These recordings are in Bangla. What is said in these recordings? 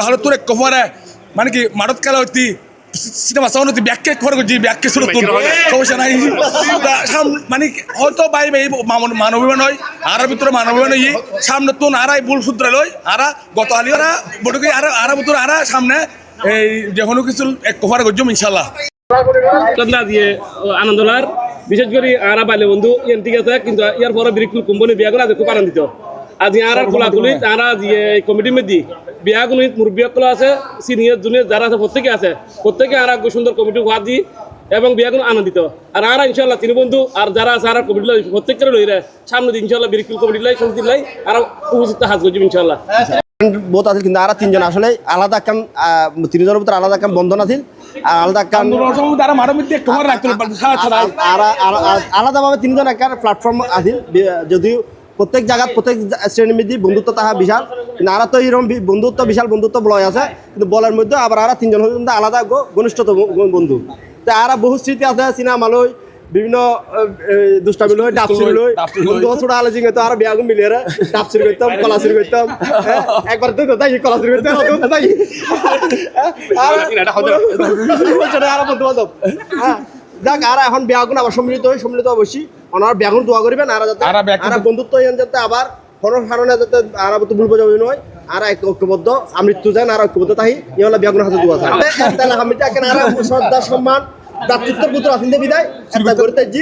তাহলে তোর কফারে মানে কি মারত কালা হইতি সিনেমা সাউন্ড হইতি ব্যাখ্যা খবর করছি ব্যাখ্যা শুরু তোর সমস্যা নাই। মানে কি হয়তো বাই বাই মানবিমান হয় আর ভিতরে মানবিমান হই সামনে তো আরাই ভুল সূত্র লই আরা গত আলি আরা বটকে আরা আরা ভিতরে আরা সামনে এই যে কোনো কিছু এক কফার করছম ইনশাল্লাহ কতলা দিয়ে আনন্দলার। বিশেষ করে আরা বাইলে বন্ধু ইয়ান ঠিক আছে কিন্তু ইয়ার পরে বিরিকুল কোম্পানি বিয়া করে খুব আনন্দিত। আজ আর খোলাখুলি তারা দিয়ে কমিটি মেদি বিয়া কোনো মুরব্বীসকল আছে সিনিয়র জুনিয়র যারা আছে প্রত্যেকে আছে। প্রত্যেকে আর এক সুন্দর কমিটি ভাত দি এবং বিয়া কোনো আনন্দিত। আর আর ইনশাল্লাহ তিনি বন্ধু আর যারা আছে আর কমিটি লাই প্রত্যেকের লই রে সামনে দিন ইনশাল্লাহ বিরিকুল কমিটি লাই সমিতি লাই আর উপস্থিত হাজ করছি ইনশাল্লাহ বহুত আছিল কিন্তু আর তিনজন আসলে আলাদা কাম তিনজনের ভিতরে আলাদা কাম বন্ধন আছিল। আর আলাদা কাম আলাদাভাবে তিনজন একটা প্ল্যাটফর্ম আছিল যদিও প্রত্যেক জায়গাত প্রত্যেক শ্রেণির বন্ধুত্ব তাহা বিশাল। কিন্তু আর তো এরকম বন্ধুত্ব বিশাল বন্ধুত্ব বলয় আছে। কিন্তু বলের মধ্যে আবার আর তিনজন হচ্ছে আলাদা ব- বন্ধু। তো আর বহু স্মৃতি আছে সিনেমা লই বিভিন্ন দুষ্টামি লই ডাবসির লই বন্ধু ছোট আলোচনা করতো আর বিয়াগুন মিলিয়ে ডাবসির করতাম কলাসির করতাম। একবার তো তাই কলাসির করতাম তাই আর বন্ধু বান্ধব হ্যাঁ দেখ আর এখন বিয়াগুন আবার সম্মিলিত হই সম্মিলিত অবশ্যই। ওনার ব্যাগুন দোয়া করবেন আর যাতে আর বন্ধুত্ব যাতে আবার কোনো কারণে যাতে আর তো ভুল নয় আর এক ঐক্যবদ্ধ আমৃত্যু যান আর ঐক্যবদ্ধ তাহি। ইহলা বিয়াগুন হাতে দোয়া চাই। আমি আর শ্রদ্ধা সম্মান দাতৃত্বের পুত্র আছেন দেবী করতে জি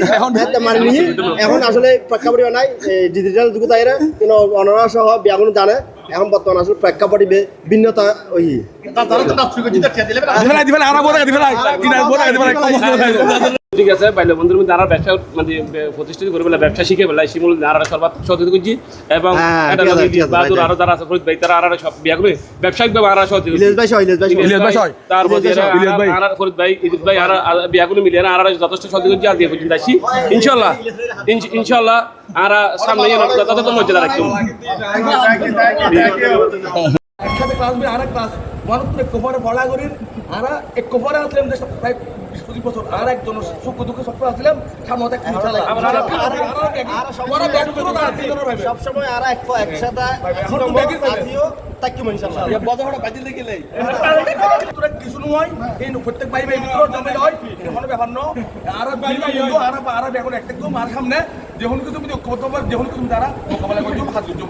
মানে নিয়ে এখন আসলে প্রেক্ষাপট নাই ডিজিটাল যুগ তাই কিন্তু অনারা সহ বিয়াগুন জানে। এখন বর্তমান আসলে প্রেক্ষাপট ভিন্নতা ওই ঠিক আছে বাইলে বন্ধুর মধ্যে আরা ব্যবসা মানে প্রতিষ্ঠিত করে বেলা ব্যবসা শিখে বেলা শিমুল আরা সর্বাত সচেতন করছি। এবং হ্যাঁ, বাহাদুর আরও যারা আছে ফরিদ ভাই তারা আরা সব বিয়া করে ব্যবসায়িক ভাবে আরা সচেতন ইলিয়াস ভাই ইলিয়াস ভাই ইলিয়াস ভাই। তারপর ইলিয়াস ভাই। আর ফরিদ ভাই ইদিত ভাই আর বিয়া করে মিলিয়ে আরা যথেষ্ট করছি আর দিয়ে পর্যন্ত আসি। ইনশাল্লাহ। ইনশ- ইনশাল্লাহ। আরা সামনে যেন যথাযথ মর্যাদা রাখতাম একসাথে ক্লাস বি আরেক ক্লাস মানুষ এক পড়া করি আর এক কফারে আসলাম প্রায় বিশ বছর আর একজন সুখ দুঃখ সব আসলাম সামনে অনেক কিছু চালাই। সবসময় আর এক একসাথে কিছু নয় এই প্রত্যেক ভাই ভাই ভিতর জমে হয় কোনো ব্যাপার ন আর ভাই ভাই আর আর এখন একটা কম আর সামনে। যখন কিছু যদি ঐক্যবদ্ধ যেখন কিছু তারা মোকাবেলা করছ হাত করছ